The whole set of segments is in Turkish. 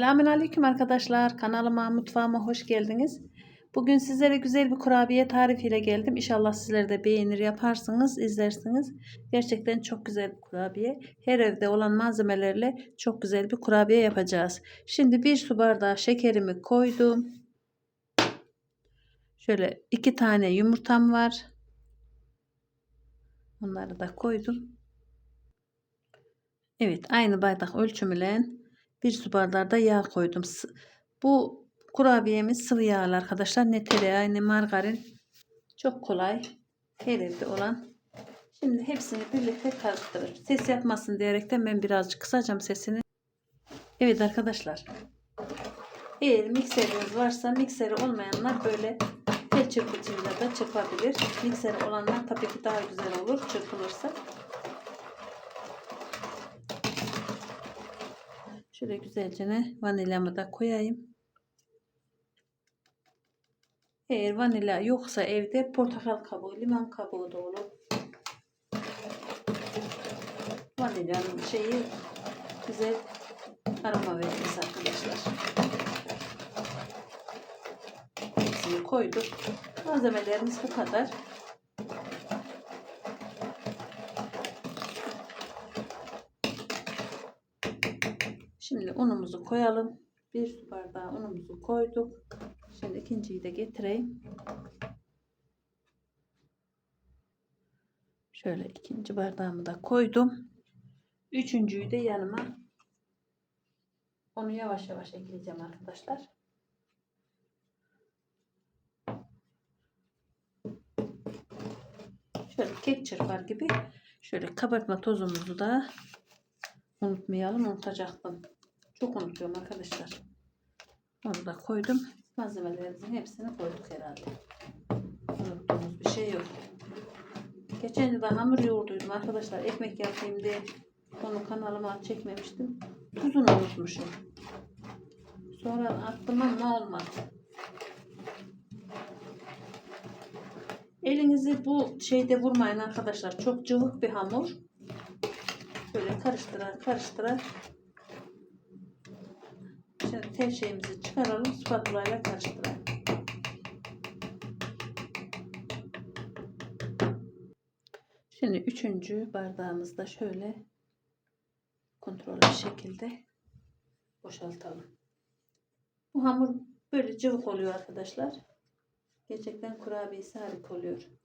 Selamünaleyküm arkadaşlar. Kanalıma, mutfağıma hoş geldiniz. Bugün sizlere güzel bir kurabiye tarifiyle geldim. İnşallah sizler de beğenir yaparsınız, izlersiniz. Gerçekten çok güzel bir kurabiye. Her evde olan malzemelerle çok güzel bir kurabiye yapacağız. Şimdi bir su bardağı şekerimi koydum. Şöyle iki tane yumurtam var. Onları da koydum. Evet aynı bardak ölçümüyle bir su bardağı da yağ koydum. Bu kurabiyemiz sıvı yağlı arkadaşlar. Ne tereyağı ne margarin. Çok kolay. Her evde olan. Şimdi hepsini birlikte karıştırır. Ses yapmasın diyerekten ben birazcık kısacağım sesini. Evet arkadaşlar. Eğer mikseriniz varsa mikseri olmayanlar böyle el çırpıcıyla da çırpabilir. Mikseri olanlar tabii ki daha güzel olur çırpılırsa. Şöyle güzelce vanilyamı da koyayım. Eğer vanilya yoksa evde portakal kabuğu, limon kabuğu da olur. Vanilyanın şeyi güzel aroma vermesi arkadaşlar. Hepsini koyduk. Malzemelerimiz bu kadar. Şimdi unumuzu koyalım. Bir su bardağı unumuzu koyduk. Şimdi ikinciyi de getireyim. Şöyle ikinci bardağımı da koydum. Üçüncüyü de yanıma onu yavaş yavaş ekleyeceğim arkadaşlar. Şöyle kek çırpar gibi şöyle kabartma tozumuzu da unutmayalım. Unutacaktım. Çok unutuyorum arkadaşlar. Onu da koydum. Malzemelerimizin hepsini koyduk herhalde. Unuttuğumuz bir şey yok. Geçen yıl da hamur yoğurduydum arkadaşlar. Ekmek yapayım diye. Onu kanalıma çekmemiştim. Tuzunu unutmuşum. Sonra aklıma ne olmadı. Elinizi bu şeyde vurmayın arkadaşlar. Çok cıvık bir hamur. Böyle karıştıra karıştıra. Şeyimizi çıkaralım. Spatula ile karıştıralım. Şimdi üçüncü bardağımızda şöyle kontrollü şekilde boşaltalım. Bu hamur böyle cıvık oluyor arkadaşlar. Gerçekten kurabiyesi harika oluyor.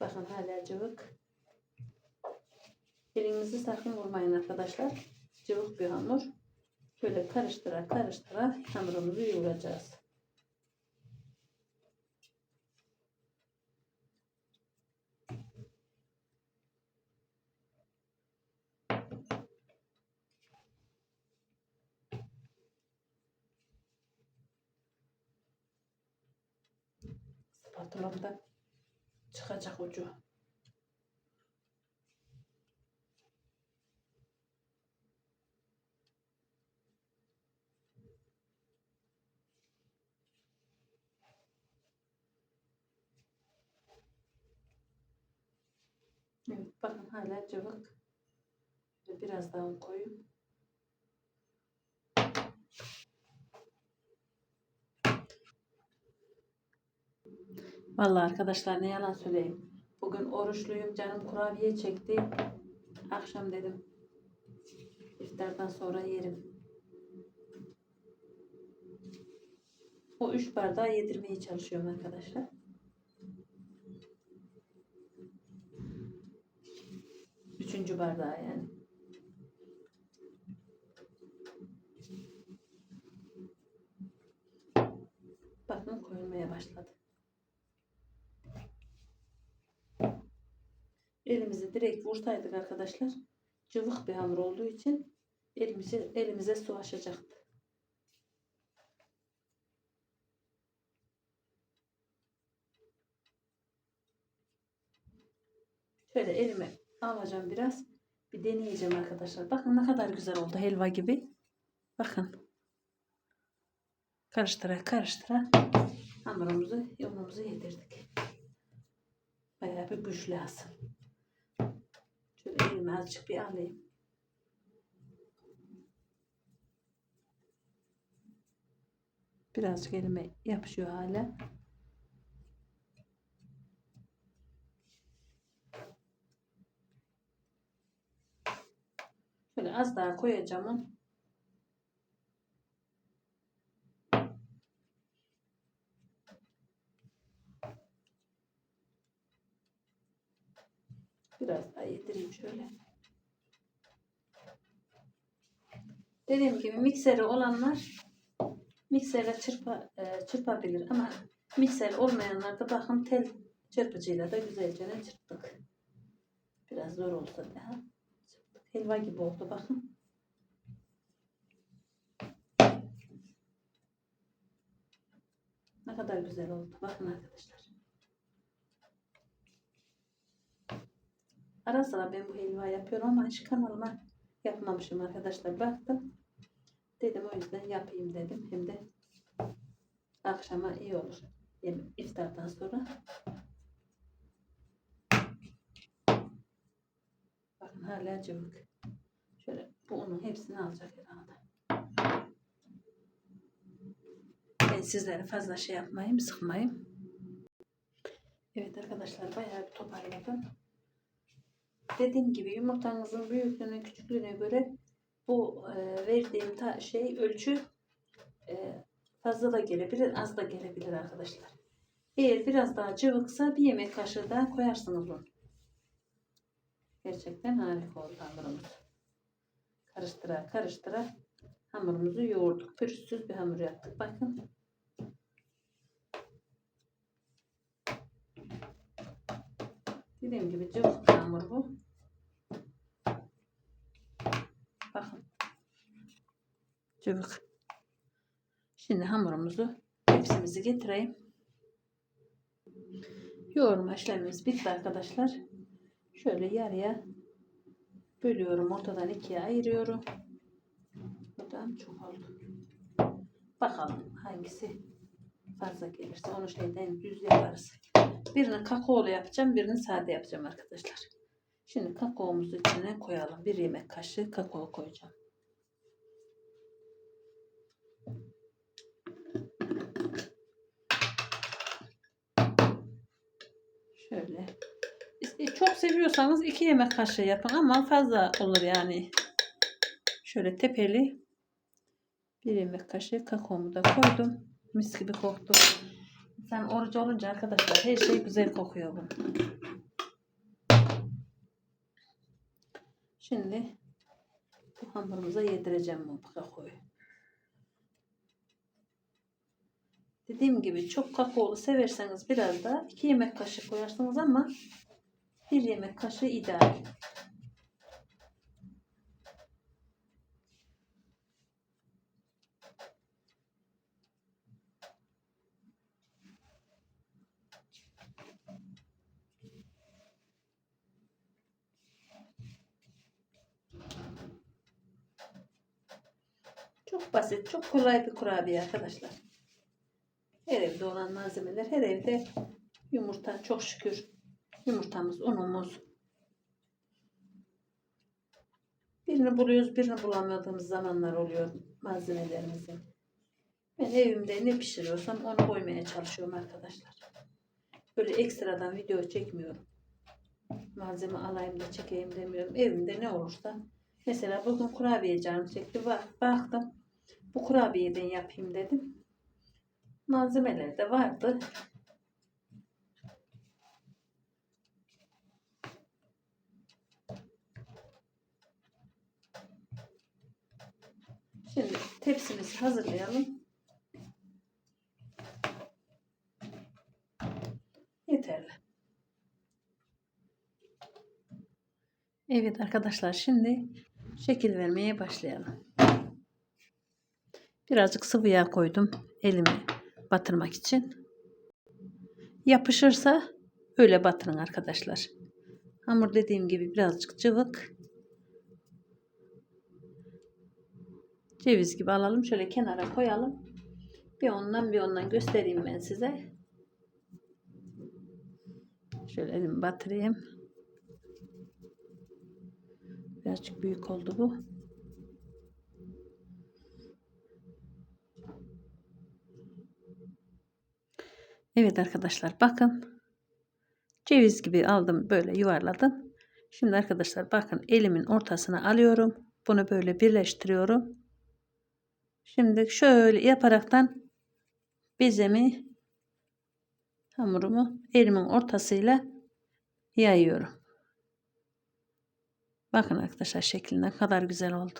Bakın hala cıvık. Elinizi sakın vurmayın arkadaşlar. Cıvık bir hamur. Şöyle karıştıra karıştıra hamurumuzu yoğuracağız. Spatulamda çıkacak ucu. Evet bakın hala cıvık. Biraz daha un Vallahi arkadaşlar ne yalan söyleyeyim. Bugün oruçluyum. Canım kurabiye çekti. Akşam dedim. İftardan sonra yerim. O üç bardağı yedirmeye çalışıyorum arkadaşlar. Üçüncü bardağı yani. Bakın koyulmaya başladı. Elimizi direkt vursaydık arkadaşlar cıvık bir hamur olduğu için elimize, elimize su aşacaktı. Şöyle elime alacağım biraz. Bir deneyeceğim arkadaşlar. Bakın ne kadar güzel oldu helva gibi. Bakın. Karıştıra karıştıra hamurumuzu yolumuzu yedirdik. Bayağı bir güç lazım. Elime azıcık bir alayım. Birazcık elime yapışıyor hala. Şöyle az daha koyacağım onu. Yedireyim şöyle. Dediğim gibi mikseri olanlar mikserle çırpa, e, çırpabilir ama mikser olmayanlar da bakın tel çırpıcıyla da güzelce çırptık. Biraz zor olsa da çırptık. Helva gibi oldu bakın. Ne kadar güzel oldu. Bakın arkadaşlar. Ara sıra ben bu helva yapıyorum ama hiç kanalıma yapmamışım arkadaşlar. Baktım. Dedim o yüzden yapayım dedim. Hem de akşama iyi olur. Yem- iftardan sonra. Bakın hala cıvık. Şöyle bu unun hepsini alacak herhalde. Ben sizlere fazla şey yapmayayım, sıkmayayım. Evet arkadaşlar bayağı bir toparladım. Dediğim gibi yumurtanızın büyüklüğüne küçüklüğüne göre bu e, verdiğim ta- şey ölçü e, fazla da gelebilir az da gelebilir arkadaşlar. Eğer biraz daha cıvıksa bir yemek kaşığı daha koyarsınız onu. Gerçekten harika oldu hamurumuz. Karıştıra karıştıra hamurumuzu yoğurduk. Pürüzsüz bir hamur yaptık. Bakın. Dediğim gibi cıvık hamur bu. Bakın. Cıvık. Şimdi hamurumuzu tepsimizi getireyim. Yoğurma işlemimiz bitti arkadaşlar. Şöyle yarıya bölüyorum. Ortadan ikiye ayırıyorum. Buradan çok oldu. Bakalım hangisi fazla gelirse onu şeyden düz yaparız. Birini kakaolu yapacağım, birini sade yapacağım arkadaşlar. Şimdi kakaomuzu içine koyalım. Bir yemek kaşığı kakao koyacağım. Seviyorsanız iki yemek kaşığı yapın ama fazla olur yani. Şöyle tepeli bir yemek kaşığı kakaomu da koydum. Mis gibi koktu. Sen oruç olunca arkadaşlar her şey güzel kokuyor bu. Şimdi bu hamurumuza yedireceğim bu kakaoyu. Dediğim gibi çok kakaolu severseniz biraz da 2 yemek kaşığı koyarsınız ama 1 yemek kaşığı ideal. Çok basit, çok kolay bir kurabiye arkadaşlar. Her evde olan malzemeler, her evde yumurta çok şükür. Yumurtamız, unumuz. Birini buluyoruz, birini bulamadığımız zamanlar oluyor malzemelerimizin. Ben evimde ne pişiriyorsam onu koymaya çalışıyorum arkadaşlar. Böyle ekstradan video çekmiyorum. Malzeme alayım da çekeyim demiyorum. Evimde ne olursa. Mesela bugün kurabiye canım çekti. Bak, baktım. Bu kurabiyeden yapayım dedim. Malzemeler de vardı. Şimdi tepsimizi hazırlayalım. Yeterli. Evet arkadaşlar şimdi şekil vermeye başlayalım. Birazcık sıvı yağ koydum elimi batırmak için. Yapışırsa öyle batırın arkadaşlar. Hamur dediğim gibi birazcık cıvık. Ceviz gibi alalım. Şöyle kenara koyalım. Bir ondan bir ondan göstereyim ben size. Şöyle elimi batırayım. Birazcık büyük oldu bu. Evet arkadaşlar bakın. Ceviz gibi aldım böyle yuvarladım. Şimdi arkadaşlar bakın elimin ortasına alıyorum. Bunu böyle birleştiriyorum. Şimdi şöyle yaparaktan bezemi hamurumu elimin ortasıyla yayıyorum. Bakın arkadaşlar şekli ne kadar güzel oldu.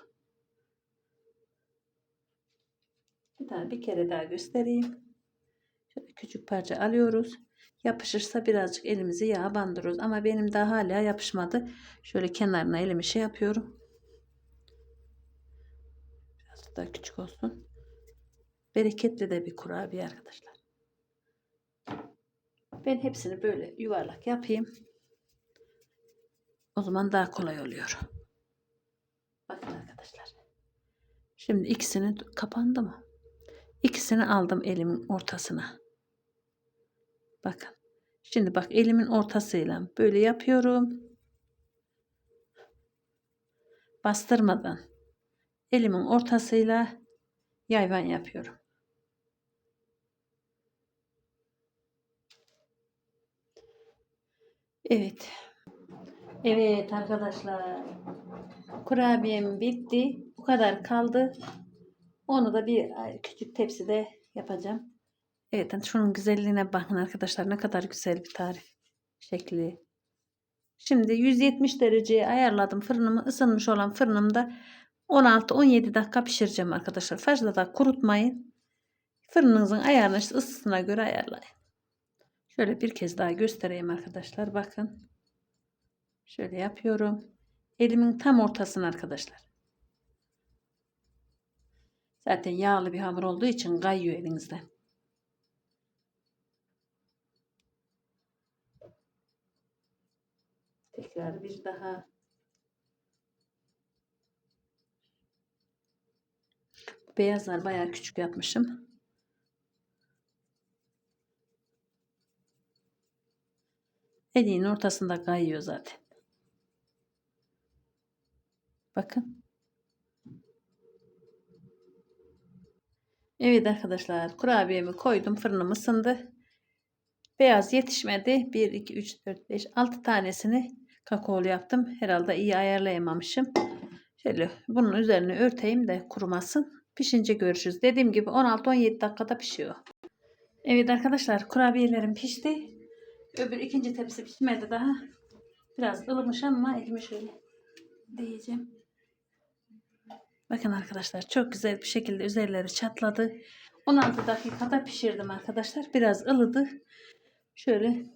Bir tane bir kere daha göstereyim. Şöyle küçük parça alıyoruz. Yapışırsa birazcık elimizi yağa bandırıyoruz. Ama benim daha hala yapışmadı. Şöyle kenarına elimi şey yapıyorum. Daha küçük olsun. Bereketli de bir kurabiye arkadaşlar. Ben hepsini böyle yuvarlak yapayım. O zaman daha kolay oluyor. Bakın arkadaşlar. Şimdi ikisini kapandı mı? İkisini aldım elimin ortasına. Bakın. Şimdi bak elimin ortasıyla böyle yapıyorum. Bastırmadan elimin ortasıyla yayvan yapıyorum. Evet. Evet arkadaşlar. Kurabiyem bitti. Bu kadar kaldı. Onu da bir küçük tepside yapacağım. Evet hani şunun güzelliğine bakın arkadaşlar. Ne kadar güzel bir tarif şekli. Şimdi 170 dereceye ayarladım fırınımı. ısınmış olan fırınımda 16-17 dakika pişireceğim arkadaşlar. Fazla da kurutmayın. Fırınınızın ayarını ısısına göre ayarlayın. Şöyle bir kez daha göstereyim arkadaşlar. Bakın. Şöyle yapıyorum. Elimin tam ortasına arkadaşlar. Zaten yağlı bir hamur olduğu için kayıyor elinizden. Tekrar bir daha beyazlar bayağı küçük yapmışım. Eliğin ortasında kayıyor zaten. Bakın. Evet arkadaşlar kurabiyemi koydum fırınım ısındı. Beyaz yetişmedi. 1, 2, 3, 4, 5, 6 tanesini kakaolu yaptım. Herhalde iyi ayarlayamamışım. Şöyle bunun üzerine örteyim de kurumasın. Pişince görüşürüz. Dediğim gibi 16-17 dakikada pişiyor. Evet arkadaşlar kurabiyelerim pişti. Öbür ikinci tepsi pişmedi daha. Biraz ılımış ama elime şöyle diyeceğim. Bakın arkadaşlar çok güzel bir şekilde üzerleri çatladı. 16 dakikada pişirdim arkadaşlar. Biraz ılıdı. Şöyle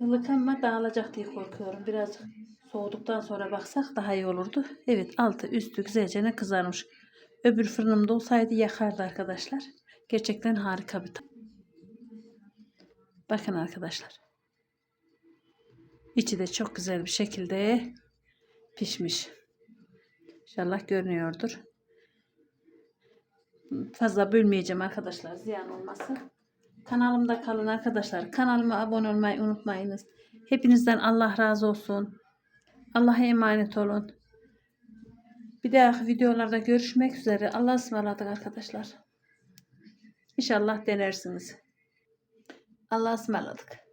ama dağılacak diye korkuyorum. Biraz soğuduktan sonra baksak daha iyi olurdu. Evet altı üstü güzelce kızarmış. Öbür fırınımda olsaydı yakardı arkadaşlar. Gerçekten harika bir tat. Bakın arkadaşlar. İçi de çok güzel bir şekilde pişmiş. İnşallah görünüyordur. Fazla bölmeyeceğim arkadaşlar ziyan olmasın. Kanalımda kalın arkadaşlar. Kanalıma abone olmayı unutmayınız. Hepinizden Allah razı olsun. Allah'a emanet olun. Bir dahaki videolarda görüşmek üzere. Allah'a ısmarladık arkadaşlar. İnşallah denersiniz. Allah'a ısmarladık.